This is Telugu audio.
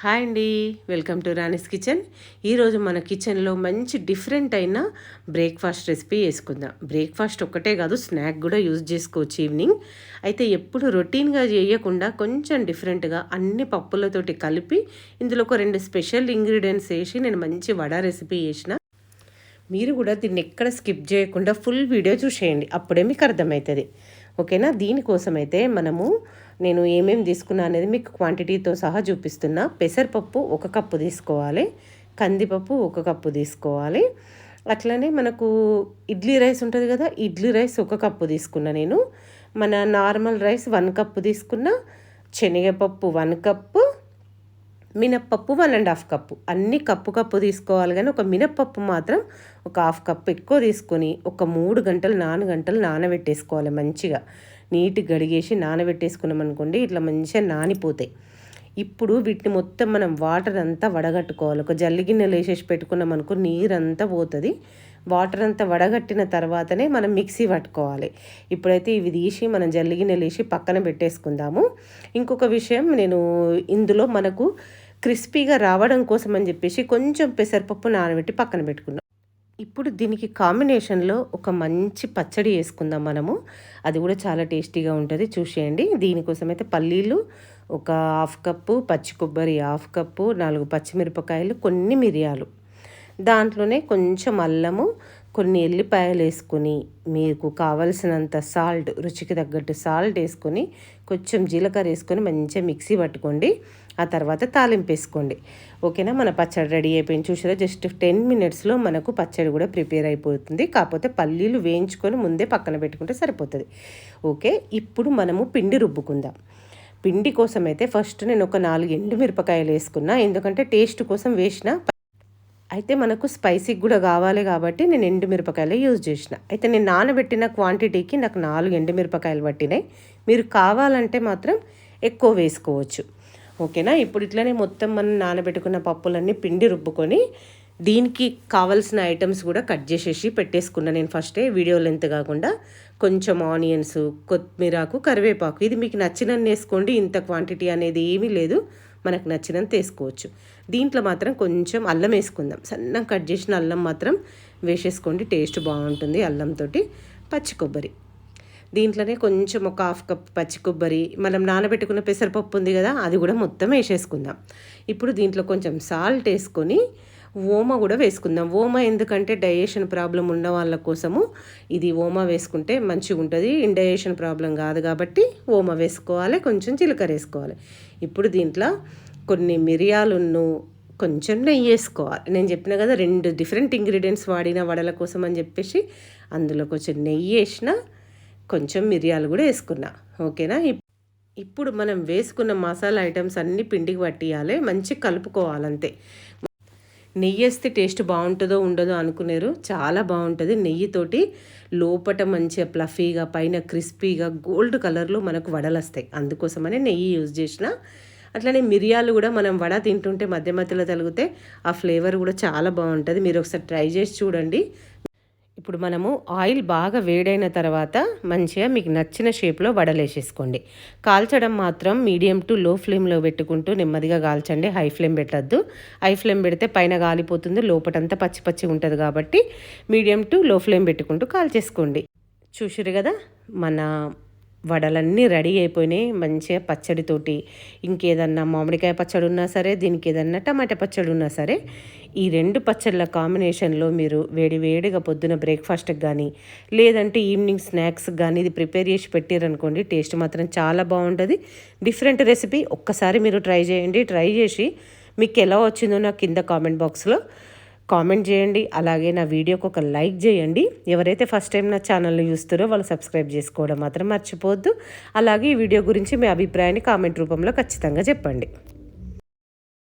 హాయ్ అండి. Welcome to Rani's kitchen. ఈరోజు మన కిచెన్లో మంచి డిఫరెంట్ అయిన బ్రేక్ఫాస్ట్ రెసిపీ వేసుకుందాం. బ్రేక్ఫాస్ట్ ఒక్కటే కాదు స్నాక్ కూడా యూజ్ చేసుకోవచ్చు ఈవినింగ్. అయితే ఎప్పుడు రొటీన్గా చేయకుండా కొంచెం డిఫరెంట్గా అన్ని పప్పులతోటి కలిపి ఇందులో ఒక రెండు స్పెషల్ ఇంగ్రీడియంట్స్ వేసి నేను మంచి వడ రెసిపీ చేసిన. మీరు కూడా దీన్ని ఎక్కడ స్కిప్ చేయకుండా ఫుల్ వీడియో చూసేయండి. అప్పుడే మీకు అర్థమవుతుంది. ఓకేనా? దీనికోసం అయితే మనము నేను ఏమేమి తీసుకున్నా అనేది మీకు క్వాంటిటీతో సహా చూపిస్తున్నా. పెసరపప్పు ఒక కప్పు తీసుకోవాలి. కందిపప్పు ఒక కప్పు తీసుకోవాలి. అట్లనే మనకు ఇడ్లీ రైస్ ఉంటుంది కదా ఇడ్లీ రైస్ ఒక కప్పు తీసుకున్నా నేను. మన నార్మల్ రైస్ వన్ కప్పు తీసుకున్న శనగపప్పు వన్ కప్పు మినప్పప్పు వన్ అండ్ హాఫ్ కప్పు. అన్ని కప్పు కప్పు తీసుకోవాలి కానీ ఒక మినప్పప్పు మాత్రం ఒక హాఫ్ కప్పు ఎక్కువ తీసుకొని ఒక మూడు గంటలు నాలుగు గంటలు నానబెట్టేసుకోవాలి మంచిగా. నీట్గా గడిగేసి నానబెట్టేసుకున్నాం అనుకోండి ఇట్లా మంచిగా నానిపోతాయి. ఇప్పుడు వీటిని మొత్తం మనం వాటర్ అంతా వడగట్టుకోవాలి. ఒక జల్లి గిన్నెలు వేసేసి పెట్టుకున్నాం అనుకో నీరంతా పోతుంది. వాటర్ అంతా వడగట్టిన తర్వాతనే మనం మిక్సీ పట్టుకోవాలి. ఇప్పుడైతే ఇవి తీసి మనం జల్లి గిన్నెలు వేసి పక్కన పెట్టేసుకుందాము. ఇంకొక విషయం నేను ఇందులో మనకు క్రిస్పీగా రావడం కోసం అని చెప్పేసి కొంచెం పెసరపప్పు నానబెట్టి పక్కన పెట్టుకున్నాం. ఇప్పుడు దీనికి కాంబినేషన్లో ఒక మంచి పచ్చడి వేసుకుందాం మనము. అది కూడా చాలా టేస్టీగా ఉంటుంది. చూసేయండి. దీనికోసం అయితే పల్లీలు ఒక హాఫ్ కప్పు పచ్చి కొబ్బరి హాఫ్ కప్పు నాలుగు పచ్చిమిరపకాయలు కొన్ని మిరియాలు. దాంట్లోనే కొంచెం అల్లము కొన్ని ఎల్లిపాయలు వేసుకొని మీకు కావలసినంత సాల్ట్ రుచికి తగ్గట్టు సాల్ట్ వేసుకొని కొంచెం జీలకర్ర వేసుకొని మంచిగా మిక్సీ పట్టుకోండి. ఆ తర్వాత తాలింపు వేసుకోండి. ఓకేనా? మన పచ్చడి రెడీ అయిపోయింది. చూసారా? జస్ట్ టెన్ మినిట్స్లో మనకు పచ్చడి కూడా ప్రిపేర్ అయిపోతుంది. కాకపోతే పల్లీలు వేయించుకొని ముందే పక్కన పెట్టుకుంటే సరిపోతుంది. ఓకే? ఇప్పుడు మనము పిండి రుబ్బుకుందాం. పిండి కోసం అయితే ఫస్ట్ నేను ఒక నాలుగు ఎండు మిరపకాయలు వేసుకున్నా. ఎందుకంటే టేస్ట్ కోసం వేసిన అయితే మనకు స్పైసీకి కూడా కావాలి కాబట్టి నేను ఎండుమిరపకాయలు యూజ్ చేసిన. అయితే నేను నానబెట్టిన క్వాంటిటీకి నాకు నాలుగు ఎండుమిరపకాయలు పట్టినాయి. మీరు కావాలంటే మాత్రం ఎక్కువ వేసుకోవచ్చు. ఓకేనా ఇప్పుడు ఇట్లనే మొత్తం మనం నానబెట్టుకున్న పప్పులన్నీ పిండి రుబ్బుకొని దీనికి కావాల్సిన ఐటమ్స్ కూడా కట్ చేసేసి పెట్టేసుకున్నా నేను ఫస్టే వీడియో లెంత్ కాకుండా కొంచెం ఆనియన్స్ కొత్తిమీరాకు కరివేపాకు. ఇది మీకు నచ్చినన్ని వేసుకోండి. ఇంత క్వాంటిటీ అనేది ఏమీ లేదు. మనకు నచ్చినంత వేసుకోవచ్చు దీంట్లో మాత్రం కొంచెం అల్లం వేసుకుందాం. సన్నం కట్ చేసిన అల్లం మాత్రం వేసేసుకోండి. టేస్ట్ బాగుంటుంది అల్లంతో పచ్చి కొబ్బరి. దీంట్లోనే కొంచెం ఒక హాఫ్ కప్ పచ్చి కొబ్బరి. మనం నానబెట్టుకున్న పెసరపప్పు ఉంది కదా అది కూడా మొత్తం వేసేసుకుందాం. ఇప్పుడు దీంట్లో కొంచెం సాల్ట్ వేసుకొని ఓమ కూడా వేసుకుందాం. ఓమ ఎందుకంటే డైజెషన్ ప్రాబ్లం ఉన్న వాళ్ళ కోసము ఇది ఓమ వేసుకుంటే మంచిగా ఉంటుంది. ఇండైజెషన్ ప్రాబ్లం కాదు కాబట్టి ఓమ వేసుకోవాలి కొంచెం జీలకర్ర వేసుకోవాలి. ఇప్పుడు దీంట్లో కొన్ని మిరియాలును కొంచెం నెయ్యి వేసుకోవాలి. నేను చెప్పిన కదా రెండు డిఫరెంట్ ఇంగ్రీడియంట్స్ వాడిన వడల కోసం అని చెప్పేసి అందులో కొంచెం నెయ్యి వేసిన కొంచెం మిరియాలు కూడా వేసుకున్నా. ఓకేనా? ఇప్పుడు మనం వేసుకున్న మసాలా ఐటమ్స్ అన్నీ పిండికి పట్టియాలి మంచిగా కలుపుకోవాలంతే. నెయ్యి వేస్తే టేస్ట్ బాగుంటుందో ఉండదో అనుకునేరు. చాలా బాగుంటుంది. నెయ్యితోటి లోపట మంచిగా ప్లఫీగా పైన క్రిస్పీగా గోల్డ్ కలర్లో మనకు వడలు వస్తాయి అందుకోసమనే నెయ్యి యూజ్ చేసిన. అట్లనే మిరియాలు కూడా మనం వడ తింటుంటే మధ్య మధ్యలో తలిగితే ఆ ఫ్లేవర్ కూడా చాలా బాగుంటుంది. మీరు ఒకసారి ట్రై చేసి చూడండి. ఇప్పుడు మనము ఆయిల్ బాగా వేడైన తర్వాత మంచిగా మీకు నచ్చిన షేప్లో వడలేసేసుకోండి. కాల్చడం మాత్రం మీడియం టు లో ఫ్లేమ్లో పెట్టుకుంటూ నెమ్మదిగా కాల్చండి. హై ఫ్లేమ్ పెట్టద్దు. హై ఫ్లేమ్ పెడితే పైన గాలిపోతుంది. లోపటంతా పచ్చి పచ్చి ఉంటుంది కాబట్టి మీడియం టు లో ఫ్లేమ్ పెట్టుకుంటూ కాల్చేసుకోండి. చూసిరు కదా? మన వడలన్నీ రెడీ అయిపోయినాయి. మంచిగా పచ్చడితోటి ఇంకేదన్నా మామిడికాయ పచ్చడి ఉన్నా సరే దీనికి ఏదన్నా టమాటా పచ్చడి ఉన్నా సరే ఈ రెండు పచ్చళ్ళ కాంబినేషన్లో మీరు వేడి వేడిగా పొద్దున బ్రేక్ఫాస్ట్కి కానీ లేదంటే ఈవినింగ్ స్నాక్స్ కానీ ఇది ప్రిపేర్ చేసి పెట్టారనుకోండి టేస్ట్ మాత్రం చాలా బాగుంటుంది. డిఫరెంట్ రెసిపీ ఒక్కసారి మీరు ట్రై చేయండి. ట్రై చేసి మీకు ఎలా వచ్చిందో నాకు కింద కామెంట్ బాక్స్లో కామెంట్ చేయండి. అలాగే నా వీడియోకి ఒక లైక్ చేయండి. ఎవరైతే ఫస్ట్ టైం నా ఛానల్ని చూస్తారో వాళ్ళు సబ్స్క్రైబ్ చేసుకోవడం మాత్రం మర్చిపోవద్దు. అలాగే ఈ వీడియో గురించి మీ అభిప్రాయాన్ని కామెంట్ రూపంలో ఖచ్చితంగా చెప్పండి.